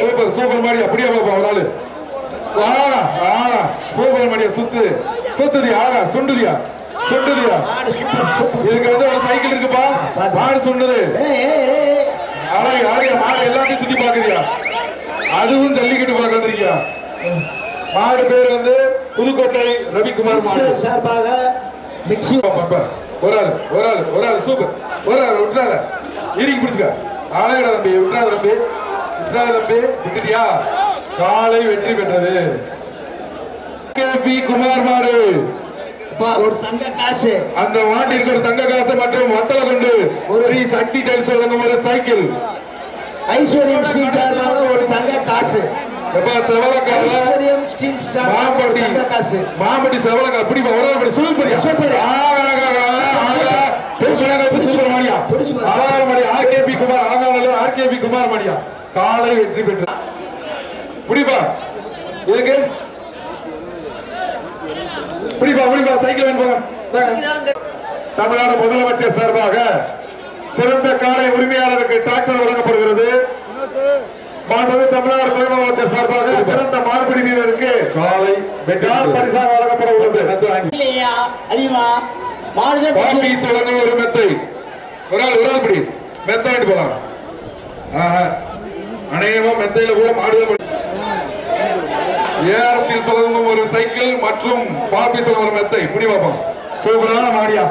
Super super மாடி அப்படியே பாப்பா ஒரு ஆளு. ஆகா ஆகா சூப்பர் மாடியா சுத்து. சுத்துதியா ஆகா சுண்டுதியா. சுண்டுதியா. இதுக்கு வந்து ஒரு சைக்கிள் இருக்குப்பா? மாடு சுண்டுது. அழகு அழகு மாடு எல்லாத்தையும் சுத்தி பாக்குறியா அதுவும் ஜல்லிக்கட்டு பார்க்க வந்திருக்கியா? மாடு பேர் வந்து புதுக்கோட்டை ரவிக்குமார் மாடு. சார்பாக மிக்சி ஒரு ஆள் ஒரு ஆள் ஒரு ஆள் சூப்பர். ஒரு ஆள் விட்டுறாத. இடிக்கு பிடிச்சுக்க. ஆளையடா தம்பி விட்டுறாத தம்பி. தம்பி விட்டுட்டியா காலை வெற்றி பெற்றது. கேபி குமார் மாடு ஒரு தங்க காசு. அந்த வாட்டிற்கு ஒரு தங்க காசு மற்றும் வத்தல கொண்டு ஒரு சக்தி டைல்ஸ் வழங்கும் ஒரு சைக்கிள். ஐஸ்வர்யம் சார்பாக ஒரு தங்க காசு. மாம்பட்டி. தங்க காசு. மாம்பட்டி செவலக்கால. பிடி ஒரு சூப்பர் சூப்பர். மாடி ஆர்கேபி குமார் அலங்காநல்லூர் ஆர்கேபி குமார் மாடியா காலை வெற்றி பெற்று பிடிப்பா எதுக்கு? பிடிப்பா பிடிப்பா சைக்கிள் வேணும். தமிழ்நாடு முதலமைச்சர் சார்பாக சிறந்த காலை உரிமையாளருக்கு டிராக்டர் வழங்கப்படுகிறது. மாண்புமிகு தமிழ்நாடு துணை முதலமைச்சர் சார்பாக சிறந்த மாடுபிடி வீரருக்கு காலை வெற்றி பரிசாக வழங்கப்பட உள்ளது? ஒரு மெத்தை. ஒரு ஆள் ஒரு ஆள் பிடி. மெத்தை போலாம். ஆஹா. அநேகமா மெத்தையில கூட மாடுதான் ஏஆர்எஸ்டில் சொல்லணும் ஒரு சைக்கிள் மற்றும் பாப்பி சொல்ல ஒரு மெத்தை. பிடி பார்ப்போம். சூப்பரான மாடியா.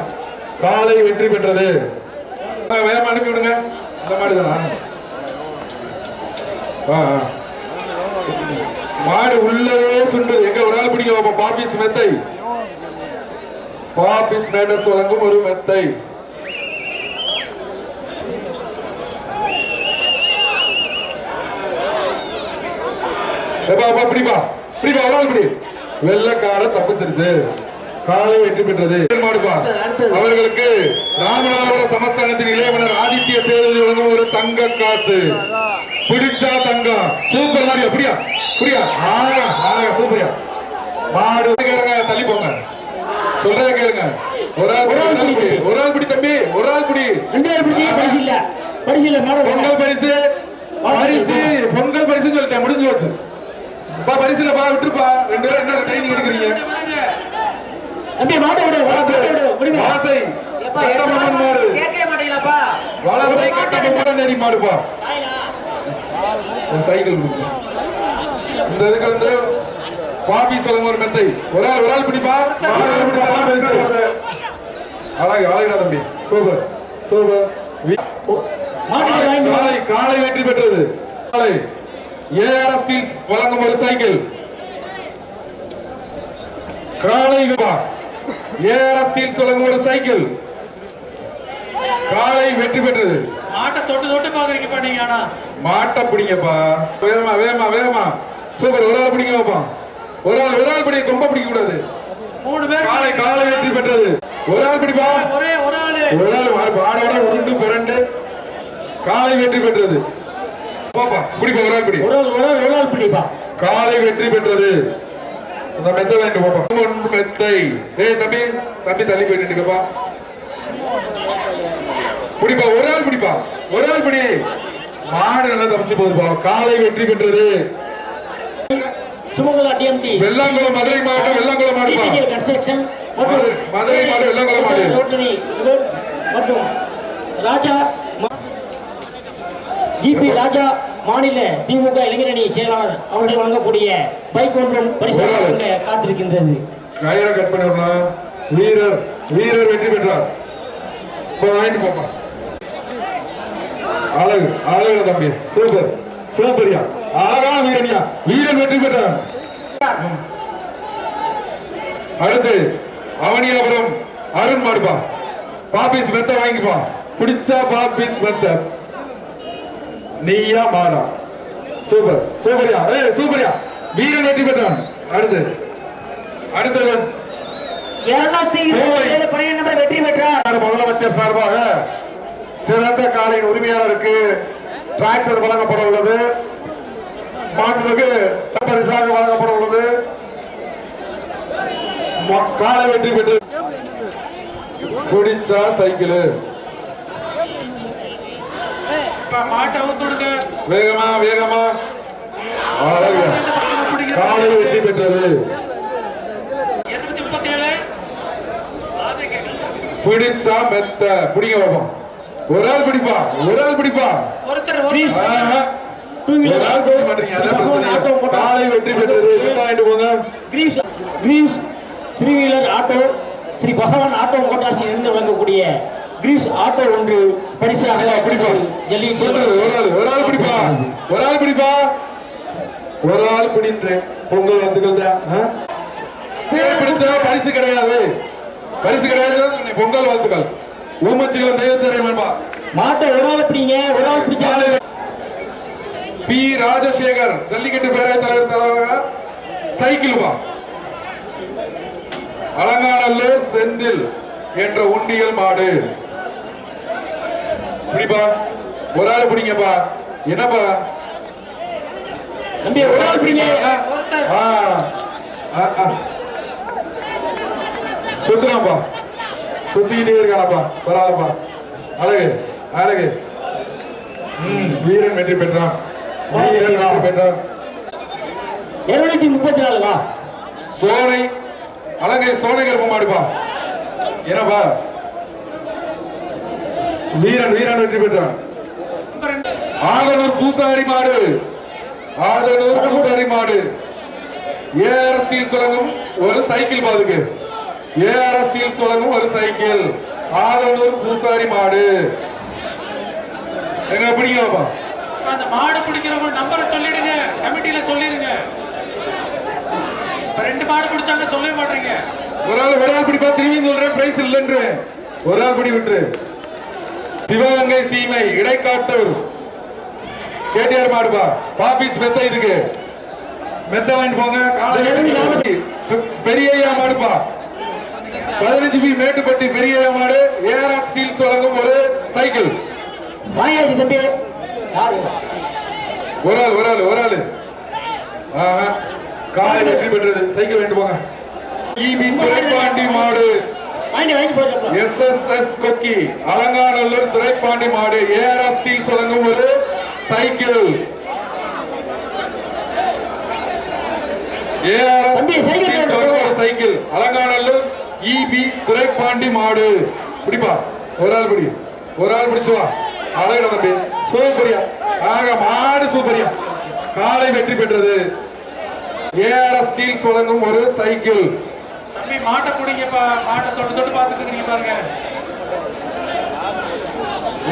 காலை வெற்றி பெற்றது. ஆ, வேகமா அனுப்பி விடுங்க. இந்த மாடு தானா? ஆ, ஆ. மாடு உள்ளவே சுண்டது எங்க ஒரு நாள் பிடிக்க பார்ப்போம் பாப்பிஸ் மெத்தை. பாப்பிஸ் மேடர்ஸ் வழங்கும் ஒரு மெத்தை. எப்பா, அப்பா, பிடிப்பா பிடிப்பா ஒரு ஆள் பிடி. வெள்ளக்கார தப்பிச்சிருச்சு. காலை வெற்றி பெற்றது. அவர்களுக்கு ராமநாதபுரம் சமஸ்தானத்தின் இளையவனர் ஆதித்ய சேதுபதி வழங்கும் ஒரு தங்க காசு. பிடிச்சா தங்கம் சூப்பர் மாதிரி அப்படியா புரியா ஆயா ஆயா சூப்பரியா. மாடு கேளுங்க தள்ளி போங்க. சொல்றத கேளுங்க. ஒரு ஆள் பிடி, ஒரு ஆள் பிடி ஒரு ஆள் பிடி தம்பி. ஒரு ஆள் பிடி. ரெண்டு பிடிச்சி பரிசு இல்ல. பரிசு இல்ல மாடு பொங்கல் பரிசு. பரிசு. பொங்கல் பரிசுன்னு சொல்லிட்டேன் முடிஞ்சு போச்சு. பா பரிசுல பா விட்டுருப்பா. ரெண்டு பேரும் என்ன ட்ரைனிங் எடுக்கிறீங்க? தம்பி மாட்டை விடு மாட்டை விடு முடியுமா வாசை கட்டபொம்மன் மாடு. கேட்கவே மாட்டீங்களாப்பா வலசை கட்டபொம்மன் நெறி மாடுப்பா. ஒரு சைக்கிள். இந்த இதுக்கு வந்து பாப்பி சொல்லும் ஒரு மெத்தை. ஒரு ஆள் ஒரு ஆள் பிடிப்பா. அழகு அழகுடா தம்பி. சூப்பர் சூப்பர் காலை வெற்றி பெற்றது. காலை. ஏஆர் ஸ்டீல்ஸ் வழங்கும் ஒரு சைக்கிள். காலை ஏஆர் ஸ்டீல்ஸ் வழங்கும் ஒரு சைக்கிள். காலை வெற்றி பெற்றது. மாட்டை தொட்டு தொட்டு பாக்குறீங்கப்பா நீங்க ஆனா. மாட்டை பிடிங்கப்பா. வேகமா வேகமா வேகமா. சூப்பர். ஒரு ஆள் பிடிங்க வைப்போம் ஒரு ஆள் ஒரு ஆள் பிடி ரொம்ப பிடிக்க கூடாது மூணு பேர். காலை காலை வெற்றி பெற்றது. ஒரு ஆள் பிடிப்பா? ஒரே ஒரு ஆளு. ஒரு ஆள் மாடு பாடோட உருண்டு பிறண்டு காலை வெற்றி பெற்றது. போப்பா பிடிப்பா ஒரு ஆள் பிடி ஒரு ஆள் ஒரு ஆள் ஒரு ஆள் பிடிப்பா காலை வெற்றி பெற்றது. அந்த மெத்தை வாங்கிட்டு போப்பா. மெத்தை. ஏய் தம்பி தம்பி தள்ளி போயிட்டு நிக்கப்பா பிடிப்பா ஒரு ஆள் பிடிப்பா ஒரு ஆள் பிடி மாடு நல்லா தப்பிச்சு போகுதுப்பா காலை வெற்றி பெற்றது. சுமங்கலா டிஎம்டி வெள்ளாங்குளம் மதுரை மாவட்டம் வெள்ளாங்குளம் மாடுப்பா கன்ஸ்ட்ரக்ஷன் மதுரை- மாடு, வெள்ளங்குளம் மாடு. மற்றும் ராஜா ஜிபி ராஜா மாநில திமுக இளைஞரணி செயலாளர் அவர்கள் வழங்கக்கூடிய பைக் ஒன்றும். வழங்க காத்திருக்கின்றது. கயிறை கட் பண்ணி விடலாம் வீரர் வீரர் வெற்றி பெற்றார். வாங்கிட்டு போப்பா. அழகு அழகு தம்பி. சூப்பர். சூப்பரியா. அழகான வீரனியா. வீரன் வெற்றி பெற்றார். அடுத்து அவனியாபுரம் அருண் மாடுப்பா. பாபிஸ் மெத்த வாங்கிப்பா. பிடிச்சா பாபிஸ் மெத்த. நீயா மாடா சூப்பர். சூப்பரியா. ஏய் சூப்பரியா. வீரன் வெற்றி பெற்றான். அடுத்து. அடுத்தது வெற்றி பெற்றார். முதலமைச்சர் சார்பாக சிறந்த காலையின் உரிமையாளருக்கு டிராக்டர் வழங்கப்பட உள்ளது. மாண்புமிகு பரிசாக வழங்கப்பட உள்ளது. காலை வெற்றி பெற்று பிடிச்சா சைக்கிள். மாட்டை ஊத்துடுங்க வேகமா வேகமா. காலை வெற்றி பெற்றது. பிடிச்சா மெத்த பிடிங்க பாப்போம். ஒரு ஆள் பிடிப்பா. ஒரு ஆள் பிடிப்பா. ஒருத்தர் ஒரு ஆள் அதான் பிரச்சனை காலை வெற்றி பெற்றது. போங்க. Greaves Greaves three wheeler auto. Sri Bhagavan auto motors இருந்து வழங்கக்கூடிய கிரீவ்ஸ் ஆட்டோ ஒன்று பரிசாக ஜல்லி சொல்லு. ஒரு ஆள் ஒரு ஆள் பிடிப்பா. ஒரு ஆள் பிடிப்பா. ஒரு ஆள் பிடின்றேன். பொங்கல் வாழ்த்துக்கள் பிடிச்சா பரிசு கிடையாது. பரிசு கிடையாது. பொங்கல் வாழ்த்துக்கள். ஊமச்சிகள் தெய்வ தெரியுமா மாட்டை ஒரு ஆள் பிடிங்க ஒரு ஆள் பிடிச்சாலும் பி. ராஜசேகர். ஜல்லிக்கட்டு பேரவைத் தலைவர் தலைவர் சைக்கிள் வா அலங்காநல்லூர் செந்தில் என்ற உண்டியல் மாடு. பிடிப்பா ஒரு ஆள் பிடிங்கப்பா. என்னப்பா? தம்பி ஒரு ஆள் பிடிங்க. ஆ, ஆ, ஆ. சுத்துறான்ப்பா. சுத்திக்கிட்டே இருக்கானப்பா. பரவாயில்லப்பா. அழகு அழகு. ம் வீரன் வெற்றி பெற்றான். வீரன் வெற்றி பெற்றான். இருநூத்தி முப்பத்தி நாலு வா சோனை அழகை சோனை கருப்ப மாடுப்பா என்னப்பா? வீரன் வீரன் வெற்றி பெற்றான். ஆதனூர் பூசாரி மாடு. ஆதனூர் பூசாரி மாடு. ஏஆர் ஸ்டீல் வழங்கும் ஒரு சைக்கிள் பாதுக்கு. ஏஆர் ஸ்டீல்ஸ் வழங்கும் ஒரு சைக்கிள். ஆதனூர் பூசாரி மாடு. எங்க பிடிங்கப்பா அந்த மாடு பிடிக்கிறவங்க நம்பரை சொல்லிடுங்க. கமிட்டியில சொல்லிடுங்க. ரெண்டு மாடு பிடிச்சாங்க சொல்லவே மாட்டீங்க. ஒரு ஆள் ஒரு ஆள் பிடிப்பா திரும்பி சொல்றேன். பிரைஸ் இல்லைன்று. ஒரு ஆள் பிடி விட்டு சிவகங்கை சீமை இடைக்காட்டூர். கேடிஆர் மாடுப்பா பாபிஸ் மெத்த இதுக்கு. மெத்த வாங்கிட்டு போங்க. பெரியய்யா மாடுப்பா பதினஞ்சு பி மேட்டுப்பட்டி பெரியய்யா மாடு ஏஆர் ஸ்டீல்ஸ் வழங்கும் ஒரு சைக்கிள் வாயாச்சு தம்பி. ஒரு ஆள் ஒரு ஆள் ஒரு ஆள். காலை வெற்றி பெற்றது சைக்கிள் வாங்கிட்டு போங்க. இபி துரைப்பாண்டி மாடு. எஸ் எஸ் எஸ் கொக்கி அலங்காநல்லூர் துரைப்பாண்டி மாடு ஏஆர்ஆர் ஸ்டீல்ஸ் வழங்கும் ஒரு cycle. Cycle Alanganallur EP Duraipandi மாடு. பிடிப்பா? ஒரு ஆள் பிடி. ஒரு ஆள் பிடிச்சு வா. அழகட தம்பி. சூப்பரியா. ஆக மாடு சூப்பரியா. காலை வெற்றி பெற்றது. ஏஆர்எஸ் ஸ்டீல்ஸ் வழங்கும் ஒரு சைக்கிள். தம்பி மாட்டை பிடிங்கப்பா மாட்டை தொட்டு தொட்டு பார்த்துட்டு இருக்கீங்க பாருங்க.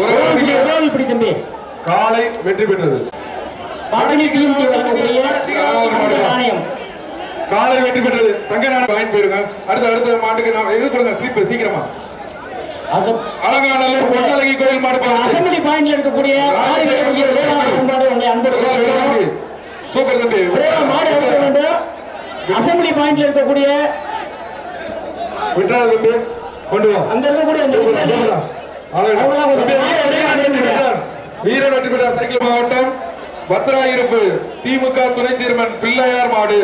ஒரு ஆள் பிடி. ஒரு ஆள் பிடி தம்பி? காலை வெற்றி பெற்றது. காலை வெற்றி பெற்றது. தங்க நாடு வாங்கி போயிருங்க. அடுத்த அடுத்த மாட்டுக்கு நான் இது கொடுங்க ஸ்லிப் சீக்கிரமா. அலங்காநல்லூர் பொன்னழகி கோயில் மாடு. அசம்பிளி பாயிண்ட்ல இருக்கக்கூடிய. சூப்பர் தம்பி. மாடு அசம்பிளி பாயிண்ட்ல இருக்கக்கூடிய விட்டுறா தம்பி கொண்டு வா அங்க இருக்கக்கூடிய எடுக்க வெற்றி சைக்கிள் மாவட்டம் பத்ராயிருப்பு திமுக துணை சேர்மன் பிள்ளையார் மாடு.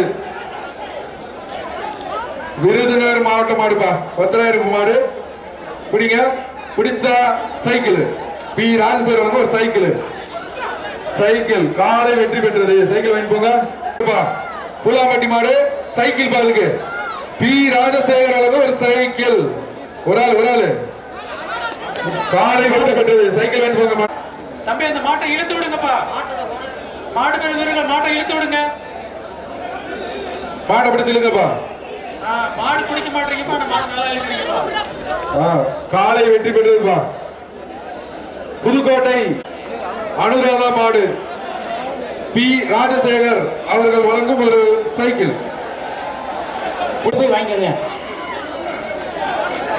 விருதுநகர் மாவட்டம் மாடுப்பா. பத்ராயிருப்பு மாடு. பிடிங்க. பிடிச்சா சைக்கிள். பி ராஜசேகர் வந்து ஒரு சைக்கிள். சைக்கிள். காலை வெற்றி பெற்றது. சைக்கிள் வாங்கி போங்க. புலாம்பட்டி மாடு. சைக்கிள் பாதுக்கு பி ராஜசேகர் வந்து ஒரு சைக்கிள். ஒரு ஆள் ஒரு ஆள். காலை வெற்றி பெற்றது சைக்கிள் போங்க தம்பி அந்த மாட்டை இழுத்து விடுங்கப்பா. மாடு பேர் வீரர்கள் மாட்டை இழுத்து விடுங்க. மாட்டை பிடிச்சிருங்கப்பா ஆ, மாடு பிடிக்க மாட்டீங்கப்பா அந்த மாடு நல்லா இழுக்கிறீங்கப்பா காலை வெற்றி பெற்றதுப்பா புதுக்கோட்டை அனுராதா மாடு. பி ராஜசேகர் அவர்கள் வழங்கும் ஒரு சைக்கிள். போய் வாங்கிக்கோங்க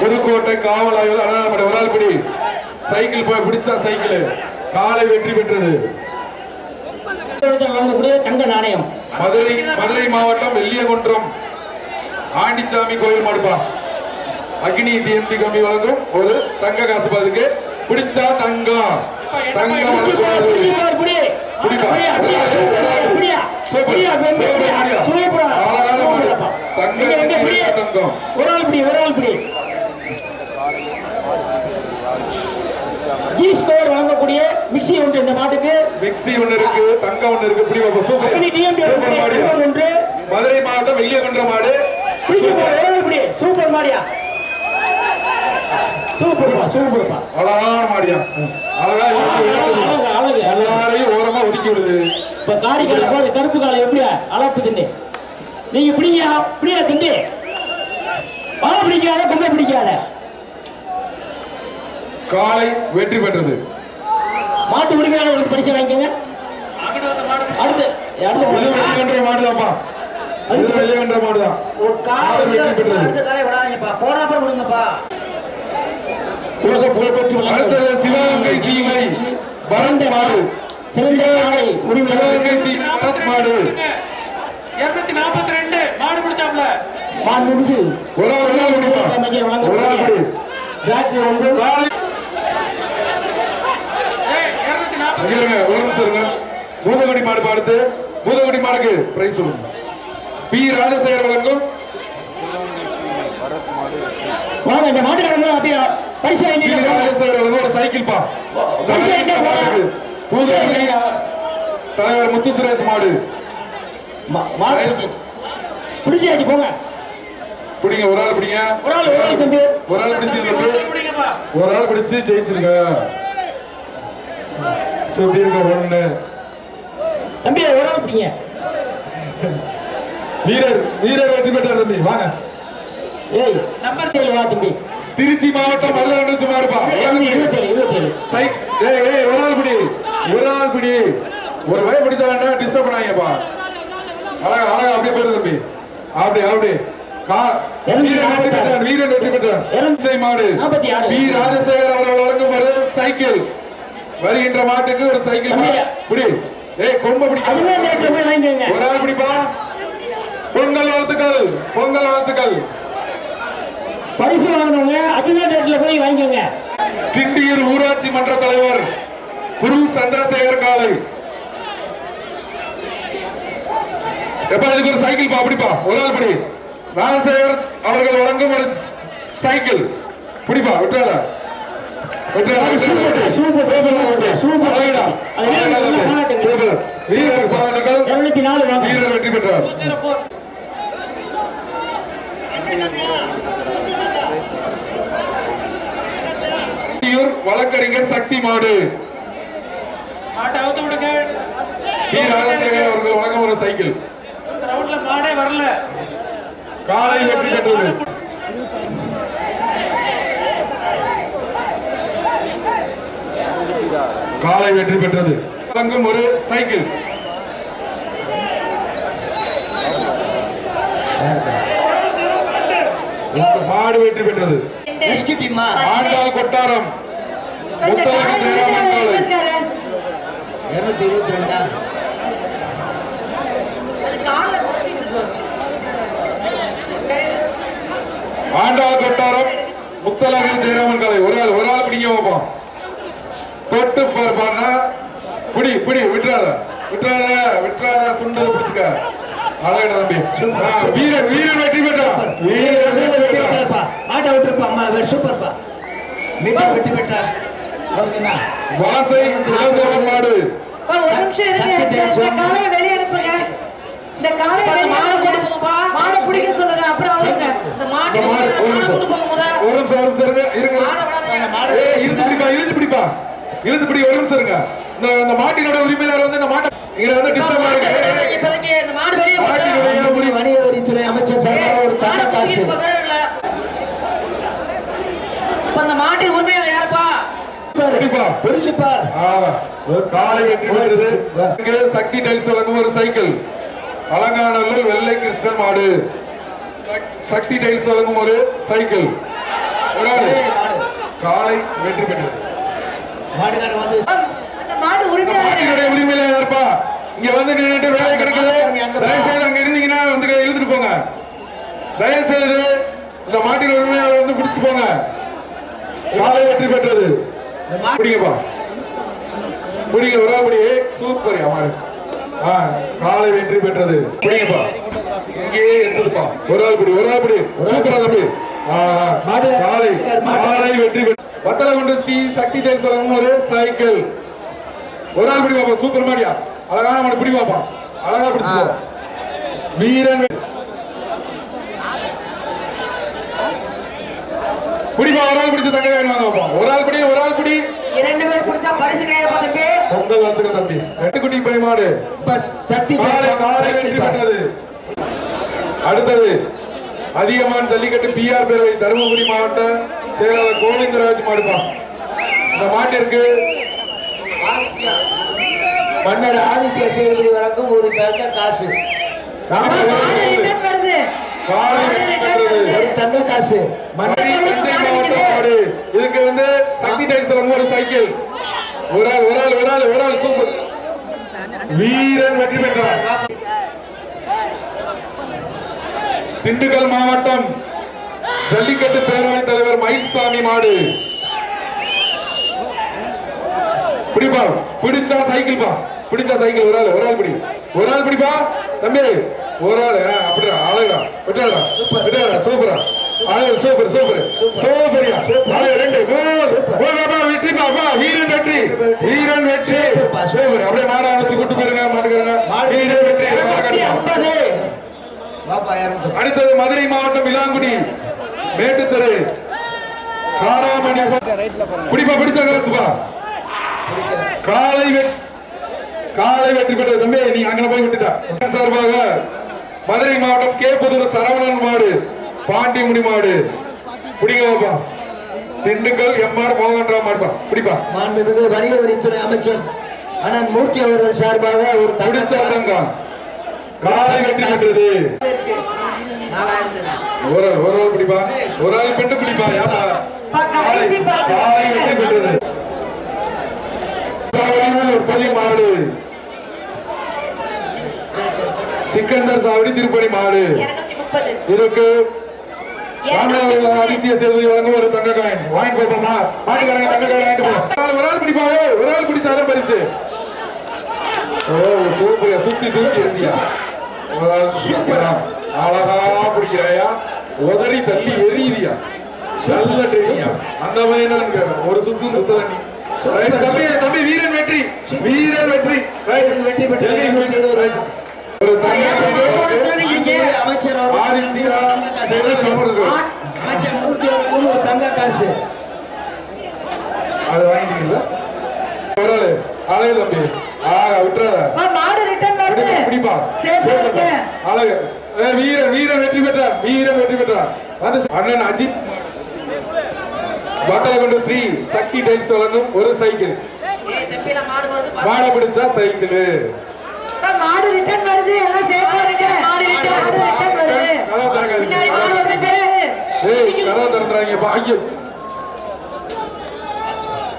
புதுக்கோட்டை காவல் ஆய்வு அனுராதா மாடு ஒரு ஆள் பிடி சைக்கிள் போய் பிடிச்சா சைக்கிள். காலை வெற்றி பெற்றது. தங்க நாணயம். மதுரை மதுரை மாவட்டம் வெள்ளியகுன்றம் ஆண்டிச்சாமி கோயில் மாடுப்பா. அக்னி டிஎம்டி கம்பி வழங்கும் ஒரு தங்க காசு பாதுக்கு பிடிச்சா தங்கம் தங்கம் பிடிப்பா. புடியா புடியா புடியா சூப்பர். புடியா சூப்பர். சூப்பரா அழகான மாடு. தங்கம் இங்க, இங்க, தங்கம். ஒரு ஆள் பிடி ஒரு ஆள் பிடி. ஜி ஸ்கோர் வழங்கக்கூடிய மிக்சி உண்டு இந்த மாட்டுக்கு மிக்ஸி ஒண்ணு இருக்கு தங்கம் ஒண்ணு இருக்கு. இப்படி பாப்பா சூப்பர் அப்படி மாடியா? ஒன்று மதுரை மாவட்டம் வெள்ளியகுன்ற மாடு. பிடிக்க போற இப்படி சூப்பர் மாடியா? சூப்பர்ப்பா சூப்பர்ப்பா அழகான மாடியா? அழகா அழகு எல்லாரையும் ஓரமா ஒதுக்கி விடுது. இப்ப காரிக்கால போது கருப்பு எப்படியா அளப்பு திண்டு நீங்க பிடிங்க பிடியா திண்டு? பாலை பிடிக்காத கொம்பை பிடிக்காத. காலை வெற்றி பெற்றது. மாட்டு உரிமையாளர்களுக்கு பரிசு வாங்கிக்கோங்க. அடுத்து அடுத்து வெள்ளியகுன்ற மாடுதான்ப்பா. இது வெள்ளியகுன்ற மாடுதான். ஒரு காலை மாடு வெற்றி பெற்றது. விடாதீங்கப்பா. போறாப்ப விடுங்கப்பா உலக புகழ்பெற்று. அடுத்தது சிவகங்கை சீமை. பரந்த மாடு. சிவகங்கை சீமை. மாடு. இருநூத்தி நாற்பத்தி ரெண்டு மாண்புமிகு பிடி. வழங்கக்கூடிய டிராக்டர் இருங்க ஒரு நிமிஷம் பூதகுடி மாடு பாடுத்து பூதகுடி மாடுக்கு பிரைஸ் சொல்லுங்க. பி ராஜசேகர் வழங்கும். வாங்க இந்த மாட்டுக்காரங்க அப்படியே பரிசு ஒரு சைக்கிள் பா. தலைவர் முத்து சுரேஷ் மாடு. பிடிச்சாச்சு போங்க. பிடிங்க ஒரு ஆள் பிடிங்க. ஒரு ஆள் ஒரு ஆள் தம்பி ஒரு ஆள் பிடிச்சு ஒரு ஆள் பிடிச்சு ஜெயிச்சிருங்க. சுத்தி இருக்க ஒண்ணு தம்பி ஒரு ஆள் பிடிங்க. வீரர் வீரர் வெற்றி பெற்றார் தம்பி. வாங்க. ஏய் நம்பர் ஏழு வா தம்பி. திருச்சி மாவட்டம் மருதாண்டு மாடுப்பா இருபத்தேழு இருபத்தேழு சைக் ஏய் ஏய் ஒரு ஆள் பிடி. ஒரு ஆள் பிடி. ஒரு வய பிடிச்சாண்டா டிஸ்டர்ப் பண்ணாங்கப்பா அழகா அழகா அப்படியே போயிரு தம்பி. அப்படி அப்படி வீரன் வெற்றி பெற்றார் மாடு. பி ராஜசேகர் அவர்கள் வழங்கும் ஒரு சைக்கிள். வருகின்ற மாட்டுக்கு ஒரு சைக்கிள். பிடி. ஏய் கொம்ப வாங்கிக்கோங்க ஒரு ஆள் பிடிப்பா? பொங்கல் வாழ்த்துக்கள் பொங்கல் வாழ்த்துக்கள். பரிசு வாங்கினவங்க அதுவே ரேட்ல போய் வாங்கிக்கோங்க. திண்டியூர் ஊராட்சி மன்ற தலைவர் குரு சந்திரசேகர் காலை. எப்ப இதுக்கு ஒரு சைக்கிள் பா பிடிப்பா. ஒரு ஆள் பிடி. ராஜசேகர் அவர்கள் வழங்கும் ஒரு சைக்கிள் பிடிப்பா. சூப்பர். வீரருக்கு பாராட்டுகள் வீரர் வெற்றி பெற்றார் வழக்கறிஞர் சக்தி மாடு அவர்கள் வழங்கும் ஒரு சைக்கிள் இந்த ரவுண்ட்ல மாடே வரல காலை வெற்றி பெற்றது. காலை வெற்றி பெற்றது. வழங்கும் ஒரு சைக்கிள். மாடு வெற்றி பெற்றது. ஆண்டாள் கொட்டாரம். இருநூத்தி இருபத்தி ரெண்டா? ஆண்டாள் கொட்டாரம் முத்தலகு ஜெயராமன் காலை ஒரு ஆள் ஒரு ஆள் பிடிக்க வைப்போம் தொட்டு பார் பாருனா பிடி பிடி விட்டுறாத. விட்டுறாத விட்டுறாத சுண்டல் பிடிச்சுக்க. அழகடா தம்பி? வீரன் வீரன் வெற்றி பெற்றான் வீரன் வெற்றி பெற்றான் மாட்டை விட்டுருப்பா அம்மா வேறு சூப்பர்ப்பா. மீட்டர் பெற்றார் மாடு. ஒரு நிமிஷம் காளையை வெளியே அனுப்புங்க. இந்த அனுப்புங்க. மாடை பிடிக்க சொல்லுங்க. அப்புறம் அவருங்க இந்த மாடு ஒரு நிமிஷம். ஒரு நிமிஷம் ஒரு நிமிஷம் இருங்க இருங்க. இழுத்து பிடிப்பா இழுத்து பிடிப்பா. இழுத்து பிடி ஒரு நிமிஷம் இருங்க. இந்த இந்த மாட்டினோட உரிமையாளர் வந்து இந்த மாட்டை இங்க வந்து டிஸ்டர்ப் வணிக வரித்துறை அமைச்சர் சார்பாக ஒரு தங்க காசு. இப்ப இந்த மாட்டின் உரிமையாளர் யாருப்பா? பிடிப்பா. பிடிச்சுப்பார். ஆ, ஒரு காலை சக்தி டைல்ஸ் வழங்கும் ஒரு சைக்கிள். அலங்காநல்லூர் வெள்ளை கிருஷ்ணன் மாடு. சக்தி டைல்ஸ் வழங்கும் ஒரு சைக்கிள். ஒரு ஆளு. காலை வெற்றி பெற்றது. மாடுகாரர் வந்து அந்த மாடு இந்த உரிமையாளர் மாட்டினுடைய உரிமையில இருப்பா இங்க வந்து நின்னுட்டு வேலை கிடைக்குது. அங்க தயவு செய்து அங்க இருந்தீங்கன்னா வந்து இழுத்துட்டு போங்க. தயவு செய்து இந்த மாட்டின் உரிமையாளர் வந்து பிடிச்சு போங்க. காலை வெற்றி பெற்றது. பிடிங்கப்பா. பிடிங்க ஒரு ஆள் பிடி. சூப்பர் அம்மாரு ஆ காலை வெற்றி பெற்றது. பிடிங்கப்பா. இங்கேயே எடுத்துப்பா ஒரு ஆள் பிடி ஒரு ஆள் பிடி சூப்பரா தம்பி. காலை வெற்றி வத்தலகுண்டு ஸ்ரீ சக்தி வழங்கும் ஒரு சைக்கிள் ஒரு ஆள் பிடி பாப்பா சூப்பர் மாடியா? அழகான மாடு பிடி பாப்பா அழகா பிடிச்சு. வீரன் பிடிப்பா ஒரு ஆள் பிடிச்சு தங்க வாங்க ஒரு ஆள் பிடி ஒரு ஆள் பிடி. இரண்டு பேர் பிடிச்சா பரிசு கிடையாது தம்பி பொங்கல் வாழ்த்துக்கள் தம்பி. ரெண்டு குட்டி பணி மாடு. பஸ் சக்தி காலை காலை சைக்கிள் வெற்றி பார். பெற்றது. அடுத்தது அதிகமான் ஜல்லிக்கட்டு பிஆர் பேரவை தருமபுரி மாவட்ட செயலாளர் கோவிந்தராஜ் மாடுப்பா இந்த மாட்டிற்கு மன்னர் ஆதித்ய சேதுபதி வழங்கும் ஒரு தங்க காசு. ஒரு தங்க காசு. இதுக்கு வந்து சக்தி டைல்ஸ் ஒரு சைக்கிள். ஒரு ஆள் ஒரு ஆள் ஒரு ஆள் ஒரு ஆள் சூப்பர். வீரன் வெற்றி பெற்றார். திண்டுக்கல் மாவட்டம் ஜல்லிக்கட்டு பேரவைத் தலைவர் மயில்சாமி மாடு. பிடிப்பா பிடிச்சா சைக்கிள் பா. பிடிச்சா சைக்கிள் ஒரு ஆள் ஒரு ஆள் பிடி. ஒரு ஆள் பிடிப்பா? தம்பி ஒரு ஆள் ஆ, அப்படிடா அழகா விட்டாடா விட்டாடா சூப்பரா. அழகு சூப்பர் சூப்பர். சூப்பரியா? அழகு ரெண்டு மூணு. மூணு பாப்பா வெற்றி பாப்பா வீரன் வெற்றி. வீரன் வெற்றி. சூப்பர். அப்படியே மாடா அழைச்சு கூட்டு போயிருங்க மாட்டுக்கிறங்க வீரன் வெற்றி இருநூத்தி ஐம்பது பாப்பா இறந்து அடுத்தது மதுரை மாவட்டம் விலாங்குடி மேட்டுத்தெரு. காராமணி பிடிப்பா பிடிச்ச கலசுப்பா காலை காலை வெற்றி பெற்ற தம்பி நீ அங்க போய் விட்டுட்டா. சார்பாக மதுரை மாவட்டம் கேப்புதூர் சரவணன் மாடு பாண்டிமுடி மாடு. பிடிங்கப்பா திண்டுக்கல் எம்ஆர் மோகன்ராவ் மாடுப்பா. பிடிப்பா. மாண்புமிகு வணிக வரித்துறை அமைச்சர் அண்ணன் மூர்த்தி அவர்கள் சார்பாக ஒரு. தங்க காலை பெற்றது நாலாயிரத்து ஒரு ஆள் ஒரு ஆள் பிடிப்பா? ஒரு ஆள் பெண்ணு பிடிப்பா? ஏப்பா பா, கடைசி பாருங்க. காலை வெற்றி பெற்றது மாடு. சிக்கந்தர் சாவடி திருப்பதி மாடு. இருநூத்தி ஆதித்ய செல்வி வழங்கும் ஒரு தங்க காயின் வாங்கி போப்போமா மாட்டுக்காரங்க தங்க காயின் வாங்கிட்டு ஒரு ஆள், பிடிப்பாவே ஒரு ஆள் பிடிச்சாதான் பரிசு. ஓ சூப்பர் சுத்தி தூக்கி ஆள் சூப்பரா. அழகா பிடிக்கிறாயா உதறி தள்ளி எரியுதியா நல்ல ட்ரெயினியா அந்த மாதிரி இருக்கு. ஒரு சுத்து சுத்தல நீ. தம்பி தம்பி வீரன் வெற்றி. வீரன் வெற்றி. வெற்றி பெற்ற அமைச்சர். அமைச்சர் தங்க காசு. அது வாங்கிட்டீங்களா? ஆளு அழகு தம்பி. ஆ விட்டுறாத. மாடு பிடிப்பா, அழகு. வீரன் வீரன் வெற்றி பெற்றார் வீரன் வெற்றி பெற்றார் அண்ணன் அஜித். வட்டலகுண்டு ஸ்ரீ சக்தி டைல்ஸ் வழங்கும் ஒரு சைக்கிள். மாடு பிடிச்சா சைக்கிள் மாடு ரிட்டர்ன் வருது. எல்லாம் சேஃபா இருக்கு. மாடு ரிட்டர்ன் வருது. கதவு திறக்காதீங்க. பின்னாடி மாடு வருது. ஏய் கதவை திறந்துறாங்கப்பா ஐயோ.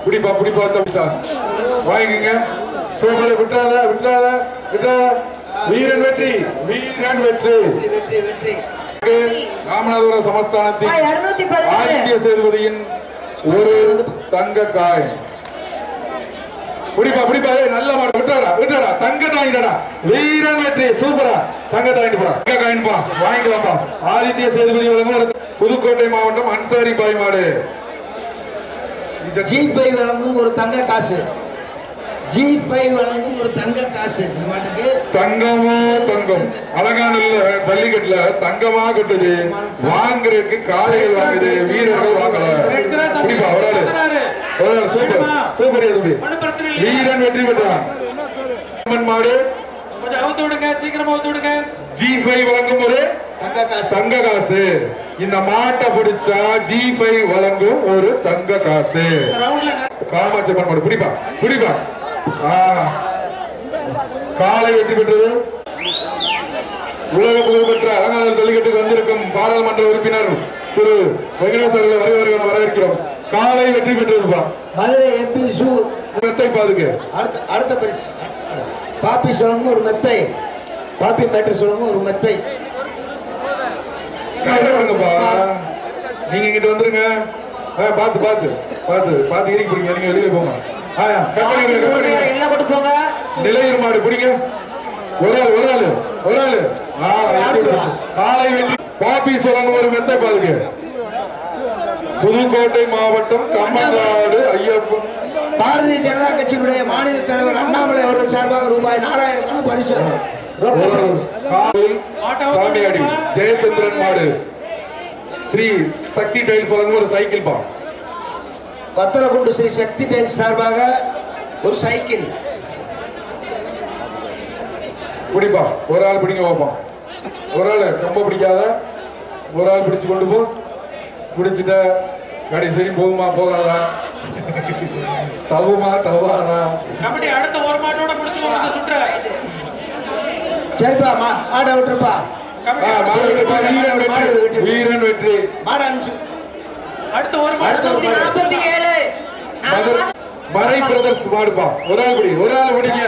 பிடிப்பா பிடிப்பா தம்பிச்சா வாங்கிக்கங்க. சூப்பர் விட்டுறாத விட்டுறாத விட்டுறாத வீரன் வெற்றி வீரன் வெற்றி. வெற்றி வெற்றி ராமநாதபுரம் பா, சமஸ்தானத்தின் ஆதித்ய சேதுபதியின் ஒரு தங்க காய். பிடிப்பா பிடிப்பா நல்ல மாடு. விட்டாடா விட்டாடா தங்க தாங்கிடா வீரன் வெற்றி சூப்பரா. தங்க தாங்கிட்டு போடா. தங்க காயின் பா வாங்கிக்கலாம்ப்பா ஆதித்ய சேதுபதி வழங்கும் புதுக்கோட்டை மாவட்டம் அன்சாரி பாய் மாடு. ஜி ஃபைவ் வழங்கும் ஒரு தங்க காசு. ஜி ஃபைவ் வழங்கும் ஒரு தங்க காசு. தங்கமோ தங்கம். அழகான இல்ல ஜல்லிக்கட்டுல தங்கமா கட்டுது. வாங்குறதுக்கு காளைகள் வாங்குது. வீரர்கள் வாங்கல. சூப்பர். சூப்பர் வீரன் வெற்றி பெற்றான். அம்மன் மாடு. கொஞ்சம் அவுத்து விடுங்க சீக்கிரமா அவுத்து விடுங்க. ஜி ஃபைவ் வழங்கும் ஒரு தங்க காசு. தங்க காசு. இந்த மாட்டை பிடிச்சா ஜி ஃபைவ் வழங்கும் ஒரு தங்க காசு. காமாட்சி அம்மன் மாடு பிடிப்பா பிடிப்பா. காலை வெற்றி பெற்றது. உலக புகழ்பெற்ற அலங்காநல்லூர் ஜல்லிக்கட்டுக்கு வந்திருக்கும் பாராளுமன்ற உறுப்பினர் திரு வெங்கடேஷ் அவர்களை வருக வருக என வரவேற்கிறோம். காலை வெற்றி பெற்றதுப்பா. மதுரை எம்பி சு. மெத்தை பாதுக்கு அடுத்த அடுத்த பரிசு பாப்பி சொல்லணும் ஒரு மெத்தை. பாப்பி மேட்டர் சொல்லணும் ஒரு மெத்தை. நீங்க இங்கிட்ட வந்துருங்க. பாத்து பாத்து பாத்து இறங்கி போறீங்க நீங்க வெளியே போங்க. எல்லாம் கொண்டு போங்க. நிலையூர் மாடு பிடிங்க. ஒரு ஆள் ஒரு ஆள் ஒரு ஆள். காலை பாப்பி சொல்லணும் ஒரு மெத்தை பாதுக்கு புதுக்கோட்டை மாவட்டம் கம்மநாடு ஐயப்பன். பாரதிய ஜனதா கட்சியினுடைய மாநில தலைவர் அண்ணாமலை அவர்கள் சார்பாக ரூபாய் நாலாயிரம் பரிசு. சாமியாடி ஜெயச்சந்திரன் மாடு. ஸ்ரீ சக்தி டைல்ஸ் வழங்கும் ஒரு சைக்கிள் பா பத்தலகுண்டு ஸ்ரீ சக்தி டைல்ஸ் சார்பாக ஒரு சைக்கிள். பிடிப்பா. ஒரு ஆள் பிடிங்க வைப்பான் ஒரு ஆள் கம்ப பிடிக்காத. ஒரு ஆள் பிடிச்சு கொண்டு போ. பிடிச்சிட்ட கடைசி சரி போகுமா போகாதா? தவுமா தவாதா? கபடி அடுத்த ஒரு மாட்டோட முடிச்சுக்கோங்க சுற்ற சரிப்பா மா மாடை விட்டுருப்பா. வீரன் வெற்றி. மாடை அனுப்பிச்சு. அடுத்த ஒரு அடுத்த ஒரு மாடு மாடு. நாற்பத்தி ஏழு மறை பிரதர்ஸ் மாடுப்பா ஒரு ஆள் பிடி ஒரு ஆள் பிடிங்க.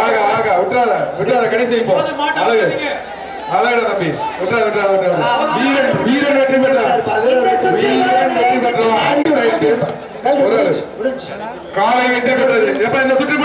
ஆக ஆக விட்டுறாத விட்டுறாத கடைசி போ அழகு. அழகுடா தம்பி விட்டுறாத விட்டுறாத விட்டுறாத வீரன் வீரன் வெற்றி பெற்றார். வீரன் வெற்றி பெற்றார் ஒரு ஆள். கல் வெற்றி பெற்றது. எப்ப இந்த சுற்று